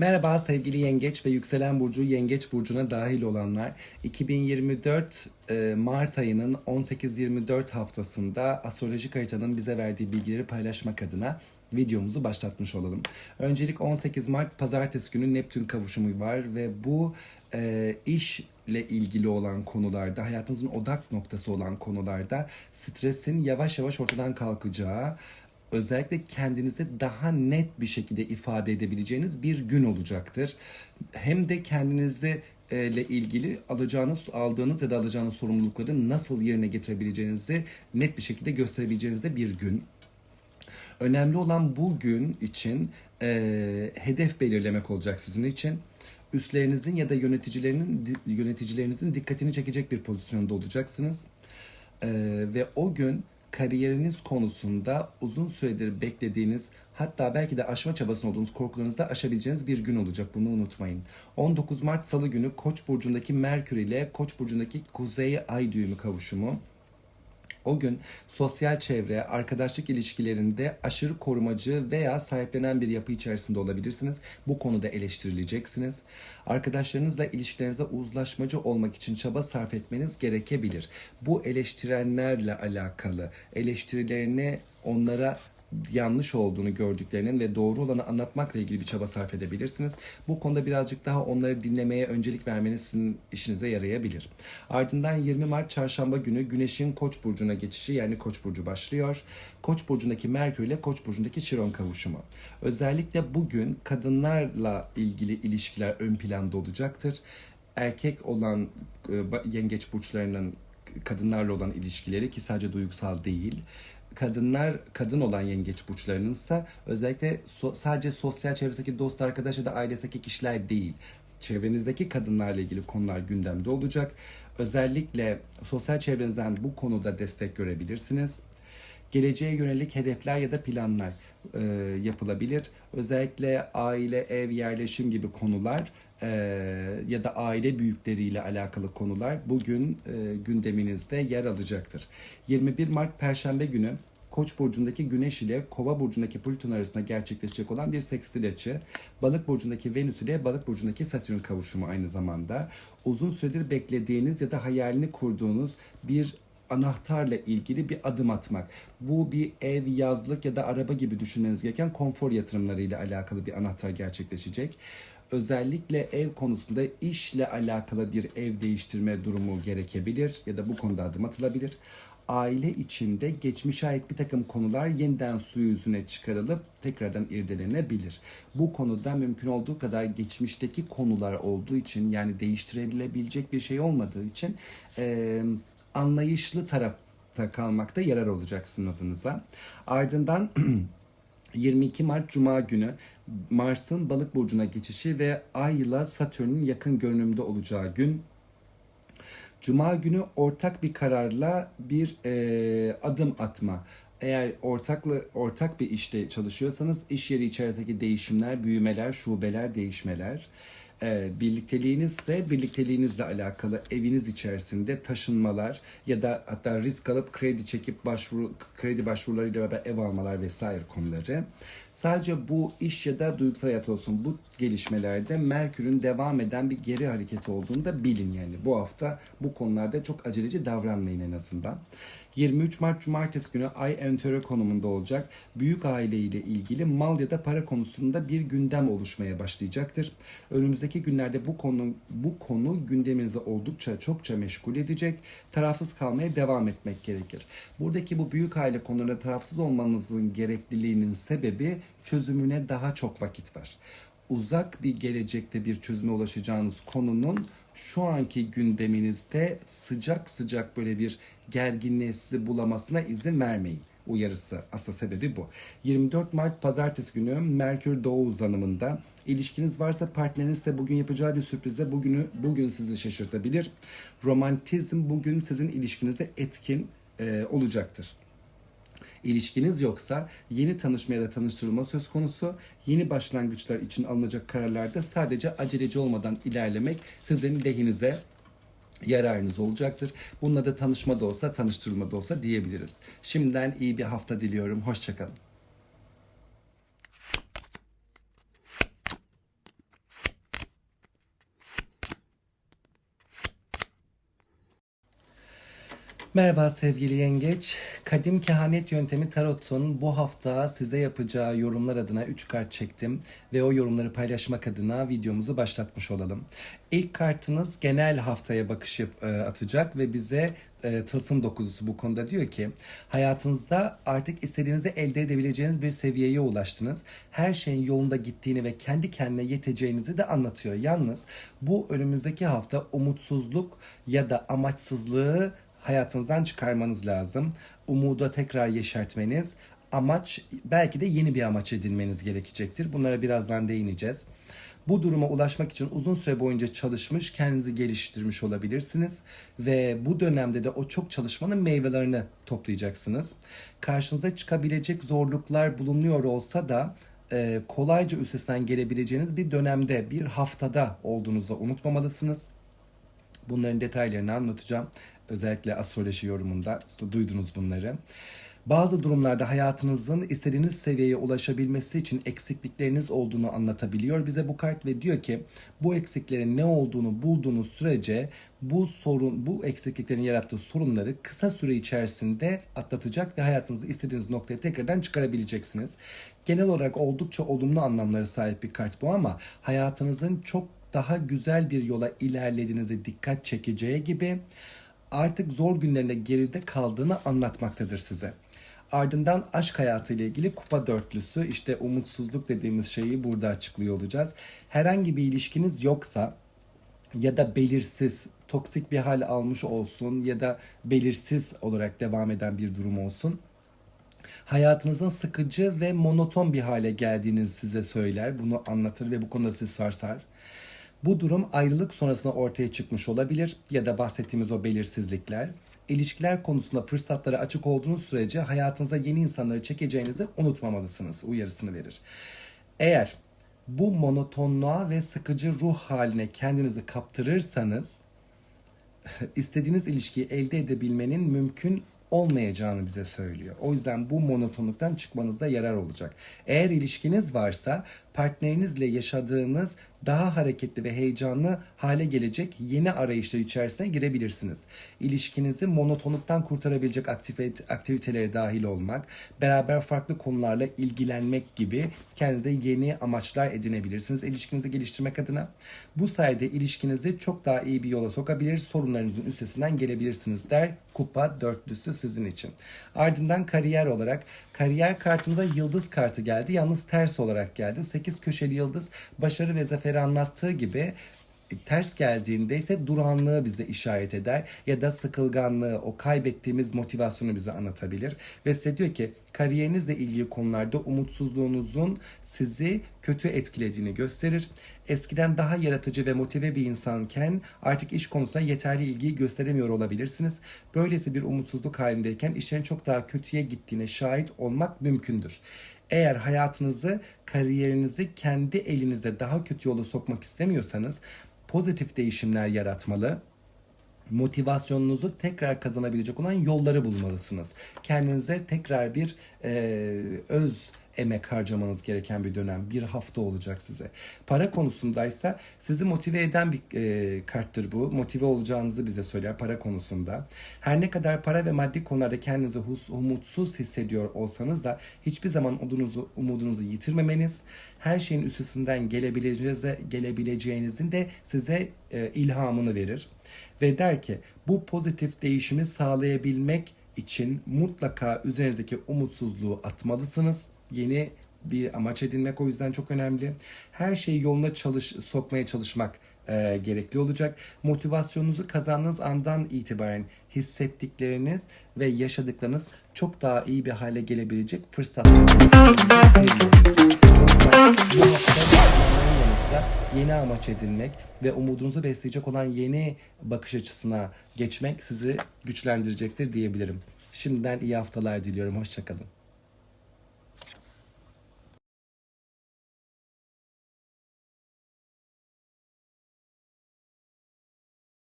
Merhaba sevgili Yengeç ve Yükselen Burcu Yengeç Burcu'na dahil olanlar. 2024 e, Mart ayının 18-24 haftasında astrolojik haritanın bize verdiği bilgileri paylaşmak adına videomuzu başlatmış olalım. Öncelik 18 Mart pazartesi günü Neptün kavuşumu var ve bu e, işle ilgili olan konularda, hayatınızın odak noktası olan konularda stresin yavaş yavaş ortadan kalkacağı, özellikle kendinizi daha net bir şekilde ifade edebileceğiniz bir gün olacaktır. Hem de kendinizi e, ile ilgili alacağınız, aldığınız ya da alacağınız sorumlulukları nasıl yerine getirebileceğinizi net bir şekilde gösterebileceğiniz de bir gün. Önemli olan bu gün için e, hedef belirlemek olacak sizin için. Üstlerinizin ya da yöneticilerinin yöneticilerinizin dikkatini çekecek bir pozisyonda olacaksınız. E, ve o gün kariyeriniz konusunda uzun süredir beklediğiniz hatta belki de aşma çabasında olduğunuz korkularınızı da aşabileceğiniz bir gün olacak. Bunu unutmayın. 19 Mart Salı günü Koç burcundaki Merkür ile Koç burcundaki Kuzey Ay düğümü kavuşumu o gün sosyal çevre, arkadaşlık ilişkilerinde aşırı korumacı veya sahiplenen bir yapı içerisinde olabilirsiniz. Bu konuda eleştirileceksiniz. Arkadaşlarınızla ilişkilerinize uzlaşmacı olmak için çaba sarf etmeniz gerekebilir. Bu eleştirenlerle alakalı eleştirilerini onlara yanlış olduğunu gördüklerinin ve doğru olanı anlatmakla ilgili bir çaba sarf edebilirsiniz. Bu konuda birazcık daha onları dinlemeye öncelik vermeniz sizin işinize yarayabilir. Ardından 20 Mart çarşamba günü Güneş'in Koç burcuna geçişi yani Koç burcu başlıyor. Koç burcundaki Merkür ile Koç burcundaki Şiron kavuşumu. Özellikle bugün kadınlarla ilgili ilişkiler ön planda olacaktır. Erkek olan e, yengeç burçlarının kadınlarla olan ilişkileri ki sadece duygusal değil kadınlar kadın olan yengeç burçlarının ise özellikle so, sadece sosyal çevresindeki dost arkadaş ya da ailesindeki kişiler değil çevrenizdeki kadınlarla ilgili konular gündemde olacak. Özellikle sosyal çevrenizden bu konuda destek görebilirsiniz. Geleceğe yönelik hedefler ya da planlar e, yapılabilir. Özellikle aile, ev, yerleşim gibi konular ya da aile büyükleriyle alakalı konular bugün gündeminizde yer alacaktır. 21 Mart Perşembe günü Koç burcundaki Güneş ile Kova burcundaki Plüton arasında gerçekleşecek olan bir sekstil açı. Balık burcundaki Venüs ile Balık burcundaki Satürn kavuşumu aynı zamanda. Uzun süredir beklediğiniz ya da hayalini kurduğunuz bir anahtarla ilgili bir adım atmak. Bu bir ev, yazlık ya da araba gibi düşünmeniz gereken konfor yatırımlarıyla alakalı bir anahtar gerçekleşecek. Özellikle ev konusunda işle alakalı bir ev değiştirme durumu gerekebilir ya da bu konuda adım atılabilir. Aile içinde geçmişe ait bir takım konular yeniden su yüzüne çıkarılıp tekrardan irdelenebilir. Bu konuda mümkün olduğu kadar geçmişteki konular olduğu için yani değiştirilebilecek bir şey olmadığı için e, anlayışlı tarafta kalmakta yarar olacak sizin adınıza. Ardından 22 Mart Cuma günü Mars'ın balık burcuna geçişi ve Ay ile Satürn'ün yakın görünümde olacağı gün. Cuma günü ortak bir kararla bir e, adım atma. Eğer ortaklı ortak bir işte çalışıyorsanız iş yeri içerisindeki değişimler, büyümeler, şubeler, değişmeler. E, birlikteliğiniz ise birlikteliğinizle alakalı eviniz içerisinde taşınmalar ya da hatta risk alıp kredi çekip başvuru kredi başvurularıyla beraber ev almalar vesaire konuları. Sadece bu iş ya da duygusal hayat olsun bu gelişmelerde Merkür'ün devam eden bir geri hareketi olduğunu da bilin yani. Bu hafta bu konularda çok aceleci davranmayın en azından. 23 Mart Cumartesi günü Ay entöre konumunda olacak. Büyük aile ile ilgili mal ya da para konusunda bir gündem oluşmaya başlayacaktır. Önümüzdeki günlerde bu konu bu konu gündeminizi oldukça çokça meşgul edecek. Tarafsız kalmaya devam etmek gerekir. Buradaki bu büyük aile konularında tarafsız olmanızın gerekliliğinin sebebi çözümüne daha çok vakit var. Uzak bir gelecekte bir çözüme ulaşacağınız konunun şu anki gündeminizde sıcak sıcak böyle bir gerginliği sizi bulamasına izin vermeyin uyarısı asıl sebebi bu. 24 Mart pazartesi günü Merkür Doğu uzanımında ilişkiniz varsa partneriniz ise bugün yapacağı bir sürprize bugünü bugün sizi şaşırtabilir. Romantizm bugün sizin ilişkinizde etkin e, olacaktır. İlişkiniz yoksa yeni tanışma ya da tanıştırılma söz konusu. Yeni başlangıçlar için alınacak kararlarda sadece aceleci olmadan ilerlemek sizin lehinize yararınız olacaktır. Bununla da tanışma da olsa, tanıştırılma da olsa diyebiliriz. Şimdiden iyi bir hafta diliyorum. Hoşçakalın. Merhaba sevgili yengeç. Kadim kehanet yöntemi tarotun bu hafta size yapacağı yorumlar adına 3 kart çektim ve o yorumları paylaşmak adına videomuzu başlatmış olalım. İlk kartınız genel haftaya bakış e, atacak ve bize e, tılsım dokuzusu bu konuda diyor ki hayatınızda artık istediğinizi elde edebileceğiniz bir seviyeye ulaştınız. Her şeyin yolunda gittiğini ve kendi kendine yeteceğinizi de anlatıyor. Yalnız bu önümüzdeki hafta umutsuzluk ya da amaçsızlığı hayatınızdan çıkarmanız lazım. Umuda tekrar yeşertmeniz, amaç belki de yeni bir amaç edinmeniz gerekecektir. Bunlara birazdan değineceğiz. Bu duruma ulaşmak için uzun süre boyunca çalışmış, kendinizi geliştirmiş olabilirsiniz ve bu dönemde de o çok çalışmanın meyvelerini toplayacaksınız. Karşınıza çıkabilecek zorluklar bulunuyor olsa da e, kolayca üstesinden gelebileceğiniz bir dönemde, bir haftada olduğunuzu da unutmamalısınız. Bunların detaylarını anlatacağım. Özellikle astroloji yorumunda duydunuz bunları. Bazı durumlarda hayatınızın istediğiniz seviyeye ulaşabilmesi için eksiklikleriniz olduğunu anlatabiliyor bize bu kart ve diyor ki bu eksiklerin ne olduğunu bulduğunuz sürece bu sorun bu eksikliklerin yarattığı sorunları kısa süre içerisinde atlatacak ve hayatınızı istediğiniz noktaya tekrardan çıkarabileceksiniz. Genel olarak oldukça olumlu anlamlara sahip bir kart bu ama hayatınızın çok daha güzel bir yola ilerlediğinizi dikkat çekeceği gibi artık zor günlerinde geride kaldığını anlatmaktadır size. Ardından aşk hayatı ile ilgili kupa dörtlüsü işte umutsuzluk dediğimiz şeyi burada açıklıyor olacağız. Herhangi bir ilişkiniz yoksa ya da belirsiz, toksik bir hal almış olsun ya da belirsiz olarak devam eden bir durum olsun hayatınızın sıkıcı ve monoton bir hale geldiğini size söyler. Bunu anlatır ve bu konuda sizi sarsar. Bu durum ayrılık sonrasında ortaya çıkmış olabilir ya da bahsettiğimiz o belirsizlikler. İlişkiler konusunda fırsatlara açık olduğunuz sürece hayatınıza yeni insanları çekeceğinizi unutmamalısınız uyarısını verir. Eğer bu monotonluğa ve sıkıcı ruh haline kendinizi kaptırırsanız istediğiniz ilişkiyi elde edebilmenin mümkün olmayacağını bize söylüyor. O yüzden bu monotonluktan çıkmanızda yarar olacak. Eğer ilişkiniz varsa partnerinizle yaşadığınız daha hareketli ve heyecanlı hale gelecek yeni arayışlar içerisine girebilirsiniz. İlişkinizi monotonluktan kurtarabilecek aktivite, aktivitelere dahil olmak, beraber farklı konularla ilgilenmek gibi kendinize yeni amaçlar edinebilirsiniz ilişkinizi geliştirmek adına. Bu sayede ilişkinizi çok daha iyi bir yola sokabilir, sorunlarınızın üstesinden gelebilirsiniz der kupa dörtlüsü sizin için. Ardından kariyer olarak kariyer kartınıza yıldız kartı geldi. Yalnız ters olarak geldi. 8 köşeli yıldız başarı ve zaferi anlattığı gibi ters geldiğinde ise duranlığı bize işaret eder ya da sıkılganlığı, o kaybettiğimiz motivasyonu bize anlatabilir. Ve size diyor ki kariyerinizle ilgili konularda umutsuzluğunuzun sizi kötü etkilediğini gösterir. Eskiden daha yaratıcı ve motive bir insanken artık iş konusunda yeterli ilgiyi gösteremiyor olabilirsiniz. Böylesi bir umutsuzluk halindeyken işlerin çok daha kötüye gittiğine şahit olmak mümkündür. Eğer hayatınızı, kariyerinizi kendi elinizde daha kötü yola sokmak istemiyorsanız pozitif değişimler yaratmalı, motivasyonunuzu tekrar kazanabilecek olan yolları bulmalısınız. Kendinize tekrar bir e, öz emek harcamanız gereken bir dönem. Bir hafta olacak size. Para konusundaysa sizi motive eden bir e, karttır bu. Motive olacağınızı bize söyler para konusunda. Her ne kadar para ve maddi konularda kendinizi hus, umutsuz hissediyor olsanız da hiçbir zaman umudunuzu, umudunuzu yitirmemeniz, her şeyin üstesinden gelebileceğinize, gelebileceğinizin de size e, ilhamını verir. Ve der ki bu pozitif değişimi sağlayabilmek için mutlaka üzerinizdeki umutsuzluğu atmalısınız. Yeni bir amaç edinmek o yüzden çok önemli. Her şeyi yoluna çalış sokmaya çalışmak e, gerekli olacak. Motivasyonunuzu kazandığınız andan itibaren hissettikleriniz ve yaşadıklarınız çok daha iyi bir hale gelebilecek fırsatlar. Sıra yeni amaç edinmek ve umudunuzu besleyecek olan yeni bakış açısına geçmek sizi güçlendirecektir diyebilirim. Şimdiden iyi haftalar diliyorum. Hoşçakalın.